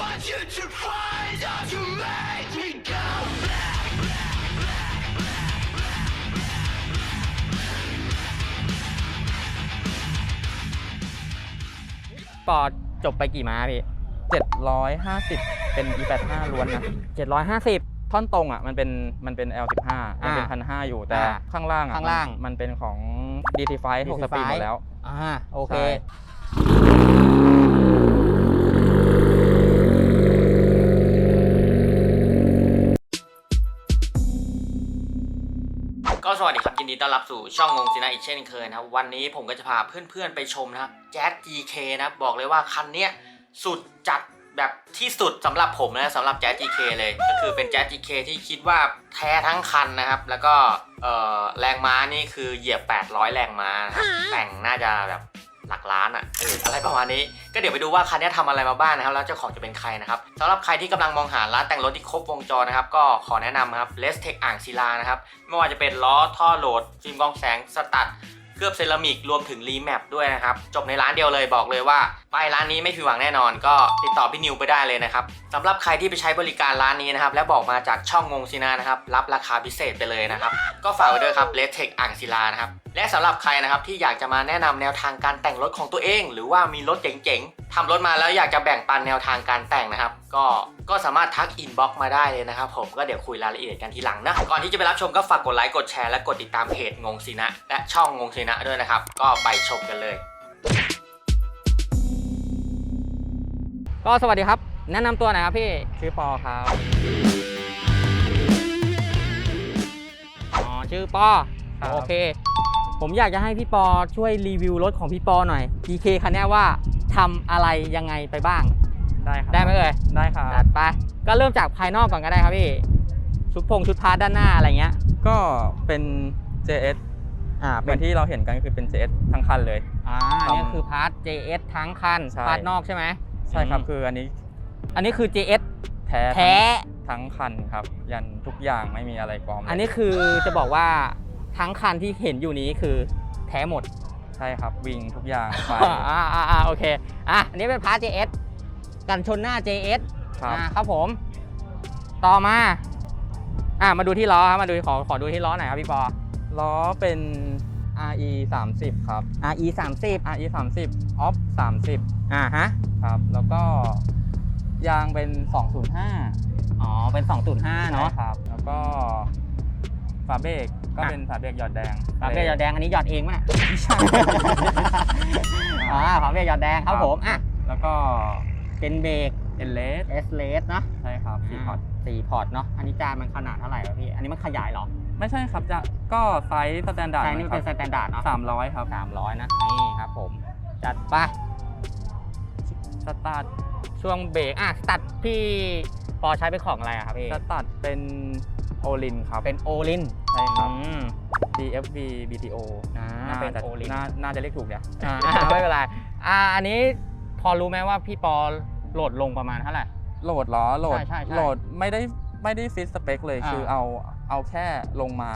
want you to find out to make me go back. ปอจบไปกี่ม้าพี่ 750 เป็น E85 ล้วนนะ 750 ท่อนตรงอะมันเป็นมันเป็น L15 มันเป็นอ่าพันห้าอยู่แต่อ่าข้างล่างอะข้างล่าง มันมันเป็นของ DT5 6สปีดหมดแล้ว อ่าโอเค ใช่ สวัสดีครับยินดีต้อนรับสู่ช่องงงสินะอีกเช่นเคยนะครับวันนี้ผมก็จะพาเพื่อนๆไปชมนะครับแจ๊ส GK นะบอกเลยว่าคันเนี้ยสุดจัดแบบที่สุดสำหรับผมนะสำหรับแจ๊ส GK เลยก็คือเป็นแจ๊ส GK ที่คิดว่าแท้ทั้งคันนะครับ แล้วก็แรงม้านี่คือเหยียบ 800 แรงม้าแต่งน่าจะแบบ หลักล้านอะเอออะไรประมาณนี้ ก็เดี๋ยวไปดูว่าคันนี้ทำอะไรมาบ้างนะครับ แล้วเจ้าของจะเป็นใครนะครับสำหรับใครที่กำลังมองหาร้านแต่งรถที่ครบวงจรนะครับ ก็ขอแนะนำครับ l e s t e c h อ่างศิลานะครับ ไม่ว่าจะเป็นล้อท่อโหลดฟิล์มกองแสงสตัดเคลือบเซรามิกรวมถึงรีแมปด้วยนะครับ จบในร้านเดียวเลยบอกเลยว่าไปร้านนี้ไม่ผิดหวังแน่นอน ก็ติดต่อพี่นิวไปได้เลยนะครับสำหรับใครที่ไปใช้บริการร้านนี้นะครับ และบอกมาจากช่องงงศินานะครับ รับราคาพิเศษไปเลยนะครับ ก็ฝากไว้ด้วยครับ l e s t e c h อ่างศิลานะครับและสำหรับใครนะครับที่อยากจะมาแนะนำแนวทางการแต่งรถของตัวเอง หรือว่ามีรถเจ๋งๆทำรถมาแล้วอยากจะแบ่งปันแนวทางการแต่งนะครับ ก็ก็สามารถทักอินบ็อกมาได้เลยนะครับผมก็เดี๋ยวคุยรายละเอียดกันทีหลังนะ ก่อนที่จะไปรับชมก็ฝากกดไลค์กดแชร์และกดติดตามเพจงงศินะ และช่องงงศินะด้วยนะครับ ก็ไปชมกันเลย ก็สวัสดีครับ แนะนำตัวหน่อยครับพี่ชื่อปอครับอ๋อชื่อปอครับโอเค ผมอยากจะให้พี่ปอช่วยรีวิวรถของพี่ปอหน่อย PK คันเนี้ยว่าทำอะไรยังไงไปบ้าง ได้ครับ ได้ไหมเอ่ยได้ครับจัดไป ก็เริ่มจากภายนอกก่อนก็ได้ครับพี่ ชุดพงชุดพาร์ทด้านหน้าอะไรเงี้ย ก็เป็น JS อ่าเหเป็มือนนที่เราเห็นกันคือเป็น JS ทั้งคันเลย อ่าทำเนี่ยคือพาร์ท JS ทั้งคันใช่พาร์ทนอกใช่ไหม ใช่ครับอืมคืออันนี้ อันนี้คือ JS แท้แท้ทั้งคันครับ ยันทุกอย่างไม่มีอะไรปลอมเลยอันนี้คือจะบอกว่า ทั้งคันที่เห็นอยู่นี้คือแท้หมดใช่ครับวิ่งทุกอย่างไฟอ่าอ่าอ่าโอเคอะอันนี้เป็นพาร์ท JS กันชนหน้า JS ครับอ่าครับผม ต่อมาอ่ามาดูที่ล้อครับมาดูขอขอดูที่ล้อหน่อยครับพี่ปอล้อเป็น RE 30ครับ RE 30 RE 30 off 30อ่าฮะครับแล้วก็ยางเป็น 205 อ๋อ เป็น 205 เนาะใช่ครับ แล้วก็ ฝาเบรกก็อะเป็นฝาเบรกหยอดแดงฝาเบียร์หยอดแดงอันนี้หยอดเองมั้ยไม่ใช่อ๋อฝาเบียร์หยอดแดงครับผมอะแล้วก็เป็นเบรกเอเลส S l a s เนาะใช่ครับสี่พอร์ตสี่พอร์ตเนาะอันนี้จานมันขนาดเท่าไหร่วะพี่ อันนี้มันขยายเหรอ ไม่ใช่ครับจะก็ไซส์สแตนดาร์ดใช่นี่มันเป็นสแตนดาร์ดเนาะสามร้อยครับสามร้อยนะนี่ครับผม จัดไปสตาร์ทช่วงเบรกอะตัดพี่ปอใช้เป็นของอะไรอะครับพี่สตาร์ทเป็นโอลินครับเป็นโอลิน ใช่ครับ อืม DFV BTO อ่าน่าเป็นจะโอลิน น่าน่าจะเรียกถูกเนี่ยอ่าไม่เป็นไรอ่าอันนี้พอรู้ไหมว่าพี่ปอโหลดลงประมาณเท่าไหร่ โหลดเหรอโหลดใช่ใช่ใช่โหลดไม่ได้ไม่ได้ฟิตสเปคเลยอ่า คือเอาเอาแค่ลงมา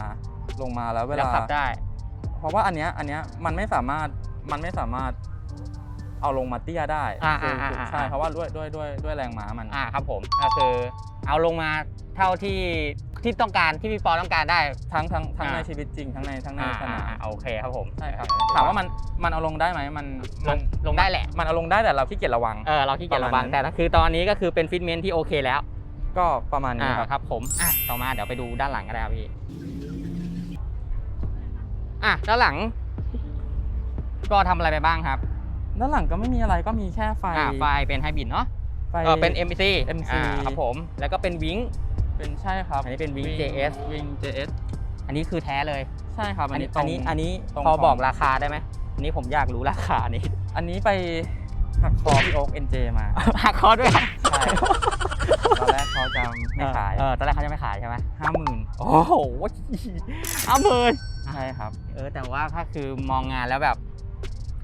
ลงมาแล้วเวแล้วลาขับได้ เพราะว่าอันเนี้ยอันเนี้ยมันไม่สามารถมันไม่สามารถเอาลงมาเตี้ยได้อ่าคืออ่าคืออ่าใช่อ่าเพราะว่าด้วยด้วยด้วยด้วยแรงม้ามัน อ่าครับผมก็คือเอาลงมาเท่าที่ ที่ต้องการที่พี่ปอต้องการได้ ทั้งทั้งทั้งอ่าในชีวิตจริงทั้งในทั้งในอ่าสนามอ่าโอเคครับผม ใช่ครับถามว่ามันมันเอาลงได้ไหมมันลมังนลงได้แหละ มันเอาลงได้แต่เราขี้เกียจระวัง เออเราขี้เกียจประระมาณวังนั้น แต่คือตอนนี้ก็คือเป็นฟิตเมนที่โอเคแล้วก็ประมาณนี้อ่าครับ ครับผมอะต่อมาเดี๋ยวไปดูด้านหลังกันได้ครับพี่อะด้านหลัง ก็ทำอะไรไปบ้างครับด้านหลังก็ไม่มีอะไรก็มีแค่ไฟอ่าไฟเป็นไฮบริดเนาะ ไฟ เออเป็น MC MC อ่าครับผม แล้วก็เป็นวิง เป็นใช่ครับอันนี้เป็น Wing JS วิง JS อันนี้คือแท้เลยใช่ครับอันนี้ตรอังนนี้อันนี้ตรงพอของบอกราคาได้ไหมอันนี้ผมอยากรู้ราคานี้ อันนี้ไปหักคอพี่โอ๊กเอ็นเจมาหักคอด้วยครับใช่ตอนแรกเขาจะไม่ขายเออตอนแรกเขาจะไม่ขายใช่ไหมห้าหมื่นโอ้โหอ้าหมื่นใช่ครับ เออแต่ว่าถ้าคือมองงานแล้วแบบ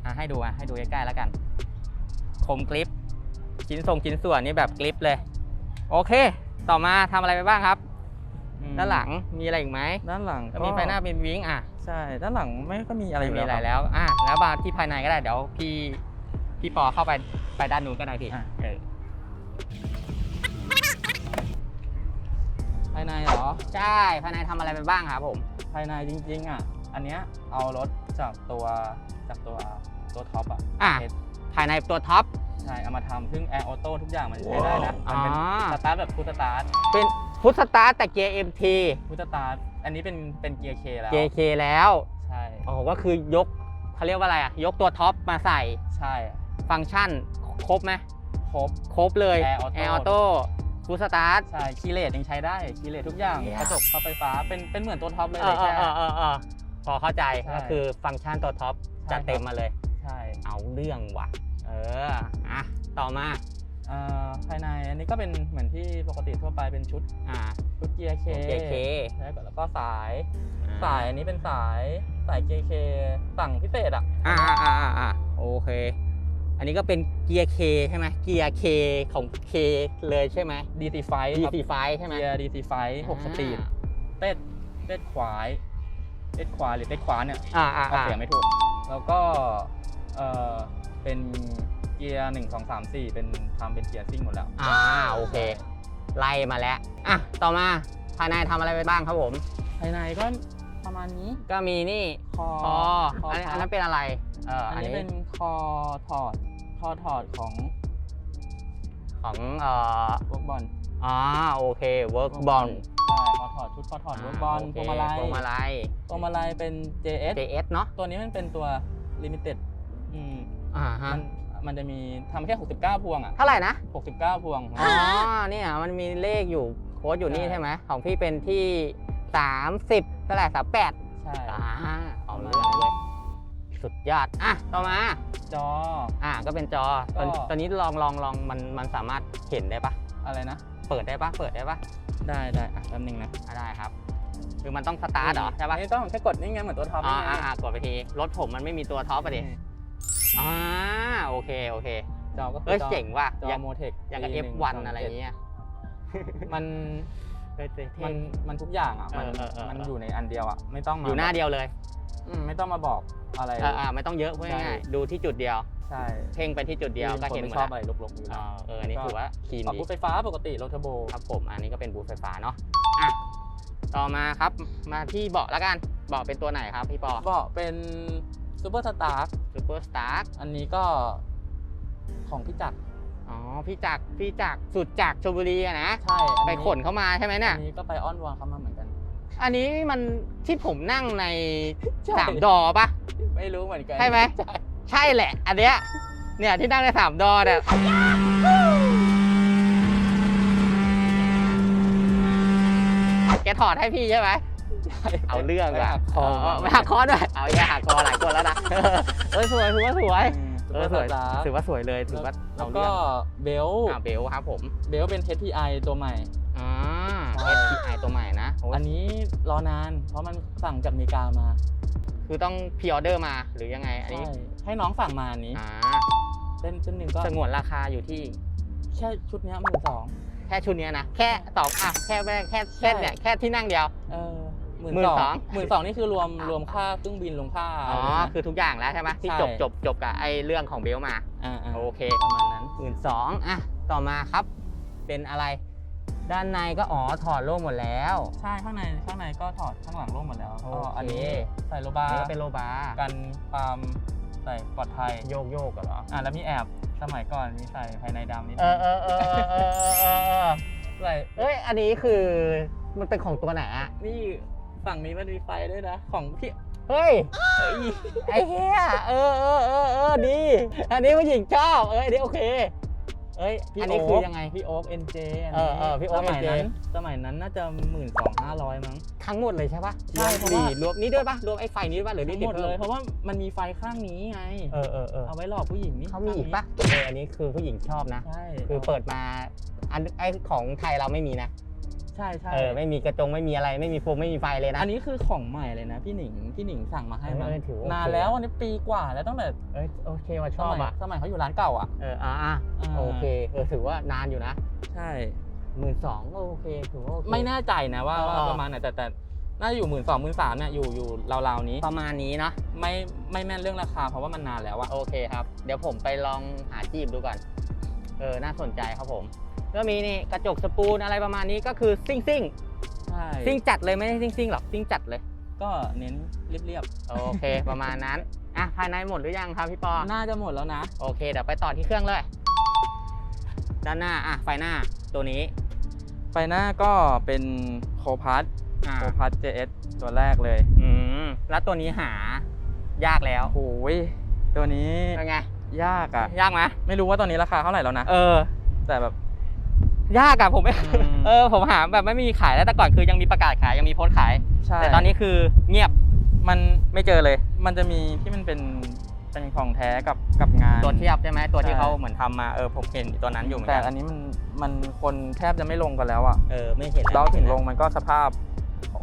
อะให้ดูอะให้ดูใกล้ๆแล้วกัน คมกริปชิ้นทรงชิ้นส่วนนี่แบบกริปเลย โอเค ต่อมาทำอะไรไปบ้างครับอืมด้านหลังมีอะไรอีกไหมด้านหลังก็มีไฟหน้าเป็นวิงอะใช่ด้านหลังไม่ก็มีอะไรอไม่ยู่มีอะไรครับแล้วอะแล้วมาที่ภายในก็ได้เดี๋ยวพี่พี่ปอเข้าไปไปด้านนู้นก็ได้พี่อะ เออภายในเหรอใช่ภายในทำอะไรไปบ้างครับผมภายในจริงๆอะอันเนี้ยเอารถจากตัวจากตัวตัวท็อปอะอะเทสภายในตัวท็อป ใช่เอามาทำซึ่งแอร์ออโต้ทุกอย่างมันใช้ได้นะมันเป็นอ๋อสตาร์ทแบบฟูลสตาร์ทเป็นพุทสตาร์ทแต่เกียร์ MT ฟูลสตาร์ทอันนี้เป็นเป็นเกียร์เคแล้ว JK แล้วใช่โอ้โหก็คือยกเขาเรียกว่าอะไรอะยกตัวท็อปมาใส่ใช่ฟังก์ชันครบไหมครบ ครบเลย Air Auto แอร์ออโต้พุทสตาร์ท ใช่คีย์เลสยังใช้ได้คีย์เลสทุกอย่างเนี่ยกระจกเข้าไฟฟ้าเป็นเป็นเหมือนตัวท็อปเลยเออเอแค่ อเออเออเออพอเข้าใจใช่ก็คือฟังก์ชันตัวท็อปใช่จัดเต็มมาเลย ใช่เอาเรื่องว่ะ เออ อะ ต่อมาเอ่อภายในอันนี้ก็เป็นเหมือนที่ปกติทั่วไปเป็นชุดอ่าชุดเกียร์เค JK แล้วก็แล้วก็สาย สายอันนี้เป็นสายสายเกียร์เคสั่งพิเศษอะ อ่าอ่าอ่าอ่าอ่าโอเค อันนี้ก็เป็นเกียร์ K ใช่ไหมเกียร์ K ของ K เลยใช่ไหมดีซีไฟ DC5 ใช่ไหมเกียร์ดีซีไฟหกสปีดอ่าเต้ดเต้ดขวายเต้ดขวาหรือเต้ดขวาเนี่ยอ่าอ่าออกอ่าเสียงไม่ถูก แล้วก็เออ เป็นเกียร์หนึ่งสองสามสี่เป็นทำเป็นเกียร์ซิ่งหมดแล้ว อ่าโอเค ไล่มาแล้วอะต่อมาภายในทำอะไรไปบ้างครับผม ภายในก็ประมาณนี้ ก็มีนี่คอคอคออันนี้พับอันนั้นเป็นอะไรเอออัอันนนี้นี้เป็นคอถอดคอถอดของของเอ่อวกบอลอ๋อโอเค work ball ใช่คอถอดชุดคอถอดวกบอลโเคพวงมาลัยพวงมาลัย พวงมาลัยเป็น JS JS เนาะ ตัวนี้มันเป็นตัว limited อืม อ่าฮะ มันมันจะมีทำแค่ 69 พวงอะ เท่าไหร่นะ 69 พวง อ๋อเนี่ยมันมีเลขอยู่โค้ดอยู่นี่ใช่ ใช่ไหมของพี่เป็นที่ 30เท่าไหร่38ใช่อ่าเอาเรื่องเลยสุดยอด อะ ต่อมา จอ อะก็เป็นจอตอนก็ ตอนนี้ลองลองลองมันมันสามารถเห็นได้ปะอะไรนะ เปิดได้ปะเปิดได้ปะได้ได้อะแป๊บนึงนะอะได้ครับ คือมันต้องสตาร์ทเหรอใช่ปะไม่ต้องแค่กดนี่ไงเหมือนตัวท็อปอ่านี่ไงอ่าอ่ากดไปทีรถผมมันไม่มีตัวท็อปอะดินี่ อ่าโอเคโอเคจอก็คืเอ้ยจอเจ๋งว่ะจออย่างโมเทคอย่างกับ F1 อะไรอย่างเงี้ยมันเฮ้ยเท่ๆ มันมันทุกอย่างอะมันเออเออเออ มันอยู่ในอันเดียวอะไม่ต้องมาอยู่หน้าเดียวเลยอืมไม่ต้องมาบอกอะไรอ่าอ่าไม่ต้องเยอะพูดใช่ ง่ายๆดูที่จุดเดียว ใช่เพ่งไปที่จุดเดียวก็คเห็นไม่หมดชอบแล้วอะไรลกๆอยู่อ๋แล้อวเอออันนี้ถือว่าคีนออกดีบูทไฟฟ้าปกติโรเทอร์โบ ครับผมอันนี้ก็เป็นบูทไฟฟ้าเนาะอะต่อมาครับมาที่เบาะแล้วกันเบาะเป็นตัวไหนครับพี่ปอเบาะเป็น ซูเปอร์สตาร์ซูเปอร์สตาร์อันนี้ก็ของพี่จักรอ๋อพี่จักรพี่จักรสุดจักรชลบุรีอะนะใช่อัไปขนเข้ามาใช่ไหมเนี่ยอันนี้ก็ไปอ้อนวอนเขามาเหมือนกัน อันนี้มันที่ผมนั่งในใช่สามดอปะ ไม่รู้เหมือนกันใช่ไหม ใช่ใช่แหละ อันเนี้ยเนี่ยที่นั่งในสามดอเนี่ยแกถอดให้พี่ใช่ไหม เอาเรื่องไปว่ะหักคอเไม่หักคอด้วย เอาอย่าหักคอหลายคนแล้วนะ เออสวยถือว่าสวยซูเอเปออร์สสวยตาร์ถือว่าสวยเลยถือว่าแล้เอาวเรื่ก็องเบลอ่าเบลครับผมเบลเป็น HPI ตัวใหม่อ่าใช่ STI ตัวใหม่นะโอ้ยอันนี้รอนานเพราะมันสั่งจากอเมริกามา คือต้องพ r ออเดอร์มาหรือยังไงอันใช่นี้ให้น้องสั่งมาอันนี้อ่าเส้นเส้นหนึ่งก็สงวนราคาอยู่ที่แค่ชุดเนี้หมื่นสองแค่ชุดเนี้ยนะแค่สองอะแค่แม่แค่แค่ใช่เนี่ยแค่ที่นั่งเดียวเออ หมื่นหมื่นสสอองงหมื่นสองนี่คือรวมรวมค่าเครื่องบินรวมค่าอ๋ออะไรนะคือทุกอย่างแล้วใช่ไหมที่ใช่จบจบจบกับไอ้เรื่องของเบลมาอ่าๆโอเคประมาณนั้นหมื่นสองอะต่อมาครับ เป็นอะไร ด้านในก็อ๋อถอดโล่หมดแล้ว ใช่ข้างในข้างในก็ถอดข้างหลังร่มหมดแล้วโอก็เคอันนี้ใส่โลบาอันร์นี้ก็เป็นโลบาร์กันความใส่ปลอดภัยโยกโยกกันเหรออ่าแล้วมีแอบสมัยก่อนมีใส่ภายในดำนิดเออเออเออเออเออเออเออใส่เอ้ยอันนี้คือมันเป็นของตัวไหนอะนี่ ฝั่งนี้มันมีไฟด้วยนะ ของพี่เฮ้ยเอ้ย ไอ้เหี้ยเออเออเออเออดี อันนี้ผู้หญิงชอบ เอ้ยอันนี้โอเค เอ้ยพี่อันนี้คือยังไง พี่โอ๊คเอ็นเจเออเออพี่โอ๊คสมัย NJ นั้น สมัยนั้นน่าจะหมื่นสองห้าร้อยมั้ง ทั้งหมดเลยใช่ปะใช่เพราะว่าสี่รวมนี้ด้วยปะรวมไอ้ไฟนี้ด้วยปะหรือทั้นี่งติหดมดพิ่เลยเพราะว่ามันมีไฟข้างนี้ไง เออเออเออเอาไว้หลอกผู้หญิงนี่เขามีอีกปะเอออันนี้คือผู้หญิงชอบนะ ใช่คือเปิดมา อันไอของไทยเราไม่มีนะ ใช่ใช่เออไม่มีกระจงไม่มีอะไรไม่มีโฟมไม่มีไฟเลยนะ อันนี้คือของใหม่เลยนะพี่หนิงพี่หนิงสั่งมาให้มาเออถือว่าโอเค นานแล้วอันนี้ปีกว่าแล้วตั้งแต่เอ้ยโอเคว่าชสอบมัยอะสมัยเขาอยู่ร้านเก่าอะ เอออะอะอ่า โอเคเออถือว่านานอยู่นะใช่ หมื่นสองก็โอเคถือว่าโอเค ไม่แน่ใจนะว่าเออว่าประมาณไหนแต่แต่น่าจะอยู่หมื่นสองหมื่นสามเนี่ยอยู่อยู่ราวๆนี้ประมาณนี้เนาะไม่ไม่แม่นเรื่องราคาเพราะว่ามันนานแล้วอะโอเคครับ เดี๋ยวผมไปลองหาจีบดูก่อน เออน่าสนใจครับผม ก็มีนี่กระจกสปูนอะไรประมาณนี้ก็คือซิ่งซิ่งใช่ซิ่งจัดเลยไม่ได้ซิ่งซิ่งหรอกซิ่งจัดเลยก็เน้นเรียบโอเค ประมาณนั้นอะภายในหมดหรือยังครับพี่ปอๆน่าจะหมดแล้วนะ โอเคเดี๋ยวไปต่อที่เครื่องเลย ด้านหน้าอะไฟหน้าตัวนี้ ไฟหน้าก็เป็นโคพัทอ่าโคพัท JS ตัวแรกเลยอืมแล้วตัวนี้หายากแล้วโอ้ยตัวนี้เป็นไงยากอะยากไหมไม่รู้ว่าตอนนี้ราคาเท่าไหร่แล้วนะ เออ แต่แบบ ยากอะผมไม่อืม เออผมหาแบบไม่มีขายแล้วแต่ก่อนคือยังมีประกาศขายยังมีโพสต์ขาย ใช่แต่ตอนนี้คือเงียบมันไม่เจอเลย มันจะมีที่มันเป็นเป็นของแท้กับกับงาน ตัวเทียบใช่ไหมตัวที่ใช่ เขาเหมือนทำมาเออผมเห็นตัวนั้นอยู่เหมือนแต่กันอันนี้มันมันคนแทบจะไม่ลงกันแล้วอะเออไม่เห็นเราไม่ถึเห็งนลงมันก็สภาพ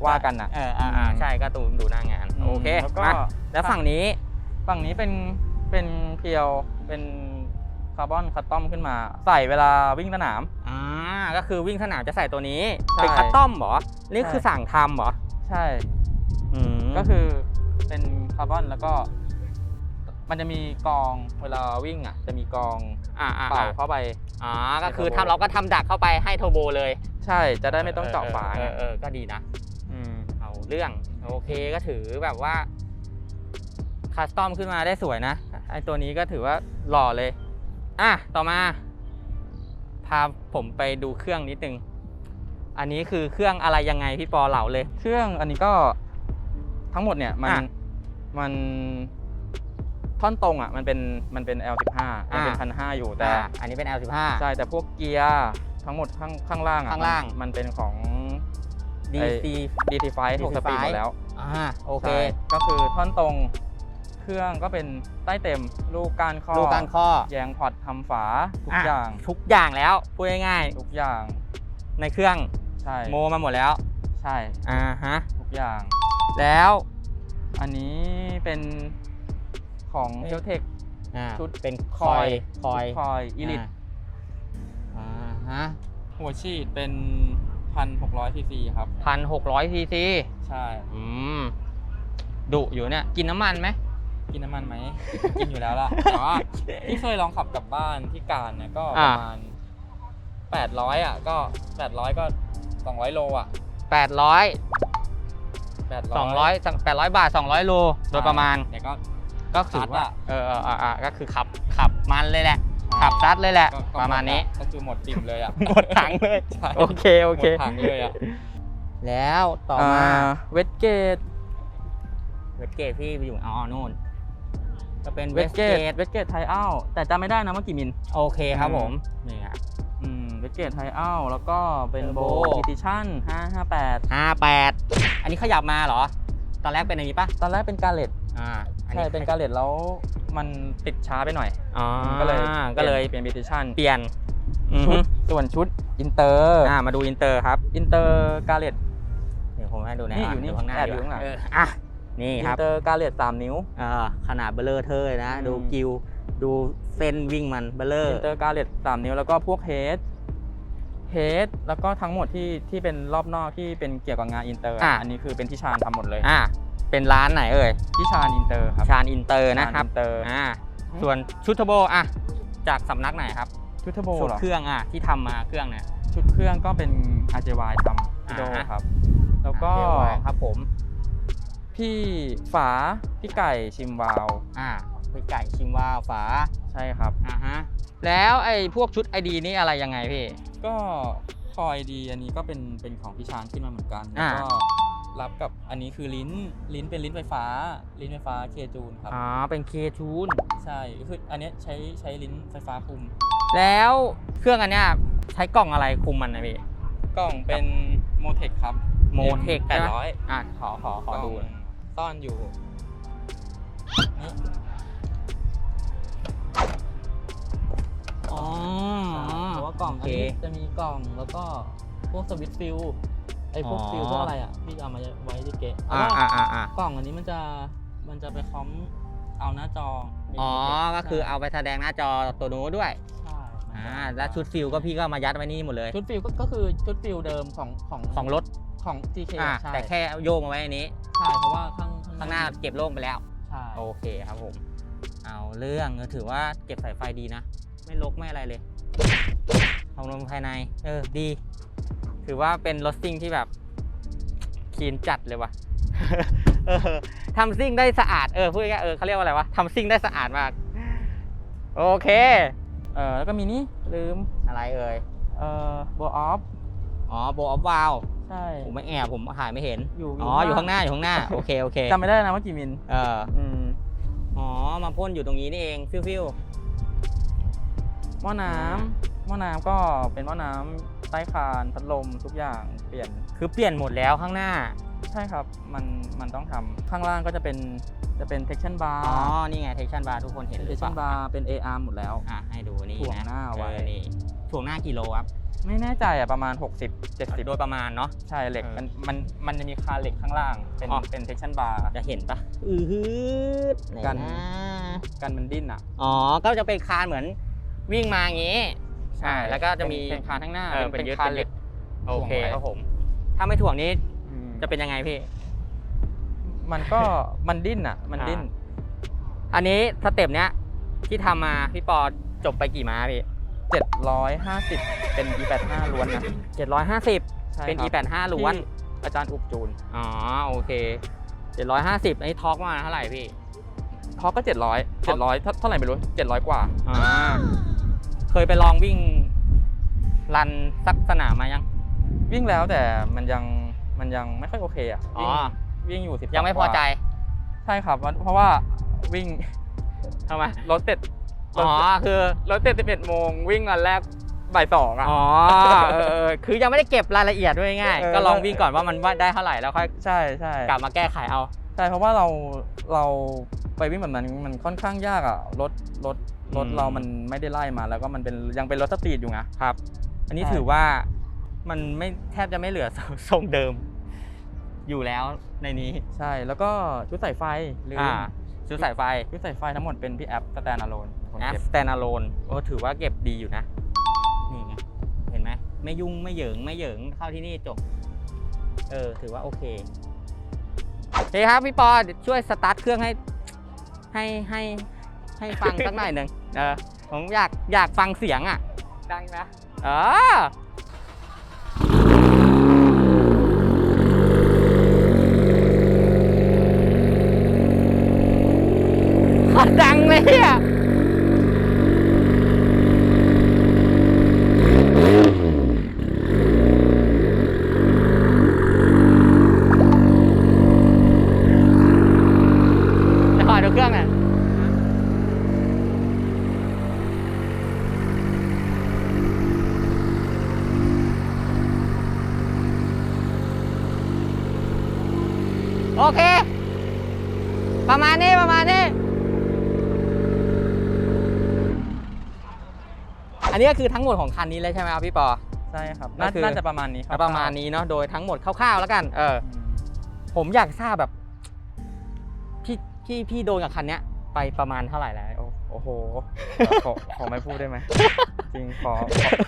ว่ากันอะ เอออ่าอ่าใช่ก็ตูดูหน้างานโอเคแล้วก็ มาแล้วฝั่งนี้ ฝั่งนี้เป็นเป็นเพียวเป็นคาร์บอนคัสตอมขึ้นมา ใส่เวลาวิ่งสนาม อ่า ก็คือวิ่งสนามจะใส่ตัวนี้ ใช่เป็นคัสตอมเหรอ นี่คือใช่ สั่งทำเหรอใช่ อืมก็คือเป็นคาร์บอนแล้วก็ มันจะมีกองเวลาวิ่งอะ จะมีกองอ่าอ่าเป่าเข้าไปอ๋อก็คือในทำ turbo เราก็ทำดักเข้าไปให้เทอร์โบเลยใช่จะได้ไม่ต้องเจาะฝาเอไงอเออเออก็ดีนะอืมเอาเรื่องโอเคก็ถือแบบว่าคัสตอมขึ้นมาได้สวยนะไอตัวนี้ก็ถือว่าหล่อเลย อะ ต่อมา พาผมไปดูเครื่องนิดนึง อันนี้คือเครื่องอะไรยังไงพี่ปอเหล่าเลย เครื่องอันนี้ก็ทั้งหมดเนี่ยมันอะมันท่อนตรงอะมันเป็นมันเป็น L15 มันเป็นอะ พันห้าอยู่แต่อะอันนี้เป็น L15 ใช่แต่พวกเกียร์ทั้งหมดข้างข้างล่างอะข้างล่าง มันมันเป็นของ DC DT5 6สปีดหมดแล้วอ่าโอเค ใช่ก็คือท่อนตรงเค รื่องก็เป็นใต้เต็มลูกการข้อลูกการข้อแยงพอร์ตทำฝาทุกอะอย่างทุกอย่างแล้วพูดง่ายทุกอย่างๆในเครื่องใช่โมมาหมดแล้ว ใช่อ่าฮะทุกอย่าง แล้วอันนี้เป็นของเอ๊ะเทลเทคอ่าชุดเป็นคอยคอยคอยอีลิทอ่าฮะหัวฉีดเป็นพันหกร้อยซีซีครับพันหกร้อยซีซีใช่อืมดุอยู่เนี่ย กินน้ำมันไหม กินน้ำมันไหม กินอยู่แล้วล่ะแต่ว่าที่เคยลองขับกลับบ้านที่การเนี่ยก็ประมาณแปดร้อยอะ ก็แปดร้อยก็สองร้อยโลอะแปดร้อยแปดสองร้อยแปดร้อยบาทสองร้อยโลโดยประมาณเนี่ยก็ ก็ถือว่า ซัดอะ เออเออเออเออก็คือขับขับมันเลยแหละ ขับซัดเลยแหละ ก็ก็ประมาณนี้ ก็คือหมดติ่มเลยอะหมดถังเลย ใช่โอเค โอเค หมดถังเลยอะแล้วต่อมาเวสเกตเวสเกตที่อยู่อ๋อนู่น ก็เป็นเวเวสสเกเกตตเวสเกตไทเอาแต่จำไม่ได้นะว่ากี่มิล โอเคครับอืมผม นี่ฮะอืมเวสเกตไทเอาแล้วก็เป็นโบ Turbo อีทิชั่น558ห้าแปดอันนี้ขยับมาเหรอ ตอนแรกเป็นอย่างนี้ปะตอนแรกเป็นกาเลตอ่าอัใช่เป็นกาเลตแล้วมันติดช้าไปหน่อยอ๋อก็เลยก็เลยเปลี่ยนเป็นอีทิชั่นเปลี่ยนอือชุฮึดส่วนชุดอินเตอร์อ่ามาดูอินเตอร์ครับอินเตอร์กาเลตเดี๋ยวผมให้ดูนะนี่อะอยู่นี่ดูข้างหน้าแอบดีอยู่กว่าข้างหลังเอออะ นี่อิคนรับเตอร์กาเลต3นิ้วอ่าขนาดเบลเลอร์เทอร์นะอืมดูกิวดูเส้นวิ่งมันเบลเลออิร์นเตอร์กาเลต3นิ้วแล้วก็พวกเฮดเฮดแล้วก็ทั้งหมดที่ที่เป็นรอบนอกที่เป็นเกี่ยวกับงานอินเตอร์อะอันนี้คือเป็นที่ชานทำหมดเลยอ่าเป็นร้านไหนเอ่ยที่ชานอินเตอร์ครับชานอินเตอร์นะครับชาอินเตอร์อ่าส่วนชุดเทอร์โบอะจากสำนักไหนครับชุดเทอร์โบชุดเหรอเครื่องอะที่ทำมาเครื่องเนี่ยชุดเครื่องก็เป็น RJY ทำพี่โดอ่าฮะครับ แล้วก็เดี๋ยวไว้ครับผม พี่ฝาพี่ไก่ชิมวาวอ่าพี่ไก่ชิมว่าฝาใช่ครับอ่าฮะแล้วไอ้พวกชุด ID นี่อะไรยังไงพี่ ก็คอยดีอันนี้ก็เป็นเป็นของพี่ชานขึ้นมาเหมือนกันแล้วอ่าก็รับกับอันนี้คือลิ้นลิ้นเป็นลิ้นไฟฟ้า ลิ้นไฟฟ้าเคจูนครับอ๋อเป็นเคทูนใช่คืออันเนี้ยใช้ใช้ลิ้นไฟฟ้าคุม แล้วเครื่องอันเนี้ยใช้กล่องอะไรคุมมันนะพี่กล่องเป็นโมเทคครับ Motec แปดร้อยอะขอขอขอดู หน่อยซ่อนอยู่นี่อ๋อเพราะว่ากล่องโออันเคนี้จะมีกล่องแล้วก็พวกสวิตช์ฟิลไอ้พวกอ๋อฟิลพวกอะไรอะพี่เอามาไว้ที่เกะอ่าอ่าอ่าอ่ากล่องอันนี้มันจะมันจะไปคอมเอาหน้าจอ อ๋อ Motec ก็คือเอาไปแสดงหน้าจอตัวนู้นด้วย ใช่มันจะอ่า แล้วชุดฟิลก็พี่ก็มายัดไว้นี่หมดเลย ชุดฟิลก็ก็คือชุดฟิลเดิมของของของรถของ TK อ่าใช่ แต่แค่โยกมาไว้อันนี้ ใช่ เพราะว่าข้าง ข้างหน้าเก็บโล่งไปแล้ว ใช่โอเคครับผม เอาเรื่องถือว่าเก็บสายไฟดีนะ ไม่ลกไม่อะไรเลยของลมภายใน เออดี ถือว่าเป็นรถซิ่งที่แบบคีนจัดเลยว่ะเออทำซิ่งได้สะอาด เออพูดง่ายๆเออเขาเรียกว่าอะไรวะทำซิ่งได้สะอาดมาก โอเค เออแล้วก็มีนี่ลืมอะไรเอ่ย เอ่อโบออฟ อ๋อโบออฟวาล ใช่ ผมไม่แอบผมถ่ายไม่เห็น อยู่อ๋อ อยู่ข้างหน้าอยู่ข้างหน้า โอเคโอเคจำไม่ได้นะว่ากี่มิล เอออืมอ๋อ มาพ่นอยู่ตรงนี้นี่เองฟิวฟิวหม้อน้ำหม้อน้ำก็เป็นหม้อน้ำใต้คานพัดลมทุกอย่างเปลี่ยน คือเปลี่ยนหมดแล้วข้างหน้า ใช่ครับ มันมันต้องทำข้างล่างก็จะเป็นจะเป็น tension bar อ๋อนี่ไงเทคชั่นบาร์ทุกคนเห็นหรือเป tension ล่า bar เป็น AR หมดแล้ว อะให้ดูนี่ถ่วงนะหน้าไว้ เออนี่ถ่วงหน้ากิโลครับไม่แน่ใจอะประมาณ 60 70โดยประมาณเนาะ ใช่เหล็ก เออมันมันมันจะมีคานเหล็กข้างล่าง เป็นอ๋อ เป็น tension bar จะเห็นปะอือฮืดไหกันนะกันมันดิ้นอะอ๋อ ก็จะเป็นคานเหมือนวิ่งมาอย่างงี้ใช่อ่าแล้วก็จะมีเป็นเป็นคานข้างหน้าเออเป็นเป็นยึดคานเป็นเหยึล็ดกโอเคถ่วงไว้ ครับผม ถ้าไม่ถ่วงนี้อืม จะเป็นยังไงพี่ มันก็ มันดิ้นอะ มันดิ้น อันนี้สเต็ปเนี้ย ที่ทำมาพี่ปอจบไปกี่ม้าพี่750เป็น E85 ล้วนนะ750ใช่เป็น ครับ E85 ล้วน ที่อาจารย์อุบจูนอ๋อโอเค750อันนี้ทอร์กมาเท่าไหร่พี่ท็อปก็700 700เท่าเท่าไหร่ไม่รู้700กว่า อ่า เคยไปลองวิ่ง รันสักสนามมายัง วิ่งแล้วแต่มันยัง มันยังไม่ค่อยโอเคอะอ๋อ วิ่งวิ่งอยู่10ยังไม่พอใจใช่ครับเพราะว่าวิ่งทำไมรถเสร็จอ๋อคือรถเสร็จ11โมงวิ่งวันแรกบ่ายสองอะ อ๋อเออเออคือยังไม่ได้เก็บรายละเอียดด้วยง่ายเออก็ลองวิ่งก่อนว่ามันว่าได้เท่าไหร่แล้วค่อยใช่ใช่กลับมาแก้ไขเอาใช่เพราะว่าเราเราไปวิ่งแบบนั้นมันค่อนข้างยากอะรถรถรถอืมเรามันไม่ได้ไล่มาแล้วก็มันเป็นยังเป็นรถสตรีทอยู่ไง ครับ อันนี้ใช่ ถือว่ามันไม่แทบจะไม่เหลือทรงเดิม อยู่แล้วในนี้ใช่แล้วก็ชุดสายไฟลืมอ่าชุดสายไฟชุดสายไฟทั้งหมดเป็นพี่แอปสแตนอะโลนแอป stand alone โอ้ถือว่าเก็บดีอยู่นะ นี่ไง เห็นไหมไม่ยุ่งไม่เหยิงไม่เหยิงเข้าที่นี่จบ เออ ถือว่าโอเคโอเคครับพี่ปอเดี๋ยวช่วยสตาร์ทเครื่องให้ ให้ให้ให้ฟังสักหน่อยหนึ่งเออผมอยากอยากฟังเสียงอะ ดังนะเออขอดังเลยอะ จะขอดูเครื่องหน่อยโอเค ประมาณนี้ ประมาณนี้ อั นนี้ก็คือทั้งหมดของคันนี้เลยใช่ไหมครับพี่ปอ ใช่ครับก็น่าคือ น่าจะประมาณนี้ครัก็ประมาณนี้เนาะโดยทั้งหมดคร่าวๆแล้วกัน เออ อืมผมอยากทราบแบบพี่พี่พี่โดนกับคันเนี้ย ไปประมาณเท่าไหร่แล้วโอ้โอ้โห ขอขอไม่พูดได้ไหม จริงขอ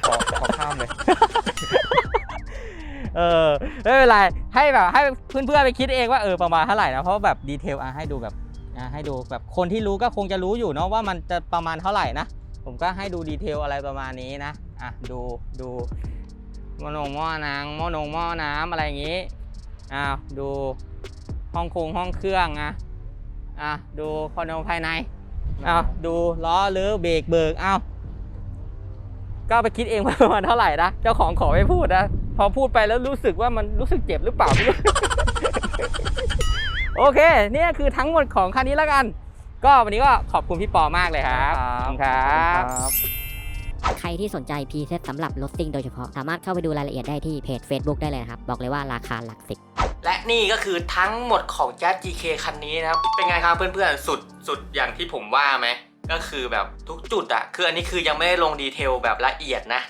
ขอขอขอข้ามเลย เออไม่เป็นไรให้แบบให้เพื่อนๆไปคิดเองว่าเออประมาณเท่าไหร่นะเพราะว่าแบบดีเทลอะให้ดูแบบอะให้ดูแบบคนที่รู้ก็คงจะรู้อยู่เนาะว่ามันจะประมาณเท่าไหร่นะ ผมก็ให้ดูดีเทลอะไรประมาณนี้นะ อะ ดูดูมอนงหม้อนางมอนงหม้อน้ำอะไรอย่างงี้ อ้าว ดูห้องครงห้องเครื่องอะอะ ดูคอนโดภายใน อ้าว ดูล้อหรือเบรกเบิกอ้าวก็ไปคิดเองว่ามาณเท่าไหร่นะ เจ้าของขอไม่พูดนะ พอพูดไปแล้วรู้สึกว่ามันรู้สึกเจ็บหรือเปล่าไม่รู้โอเค เนี่ยคือทั้งหมดของคันนี้แล้วกัน ก็วันนี้ก็ขอบคุณพี่ปอมากเลยครับขอบคุณครับครับใครที่สนใจพรีเซตสำหรับรถซิ่งโดยเฉพาะ สามารถเข้าไปดูรายละเอียดได้ที่เพจ Facebook ได้เลยนะครับ บอกเลยว่าราคาหลักสิบและนี่ก็คือทั้งหมดของ Jazz GK คันนี้นะครับ เป็นไงครับเพื่อนๆ สุดสุดอย่างที่ผมว่าไหม ก็คือแบบทุกจุดอะคืออันนี้คือยังไม่ได้ลงดีเทลแบบละเอียดนะ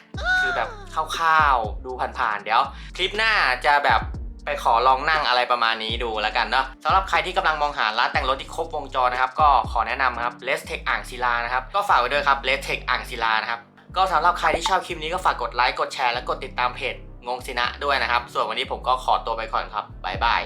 คือแบบคร่าวๆ ดูผ่านๆ เดี๋ยว คลิปหน้าจะแบบไป ขอลองนั่งอะไรประมาณนี้ดูแล้วกันเนาะสำหรับใครที่กำลังมองหาร้านแต่งรถที่ครบวงจรนะครับก็ขอแนะนำครับ l e s t e c h อ่างศิลานะครับก็ฝากไว้ด้วยครับ l e s t e c h อ่างศิลานะครับก็สำหรับใครที่ชอบคลิปนี้ก็ฝากกดไลค์กดแชร์และกดติดตามเพจงงสินะด้วยนะครับ ส่วนวันนี้ผมก็ขอตัวไปก่อนครับบ๊ายบาย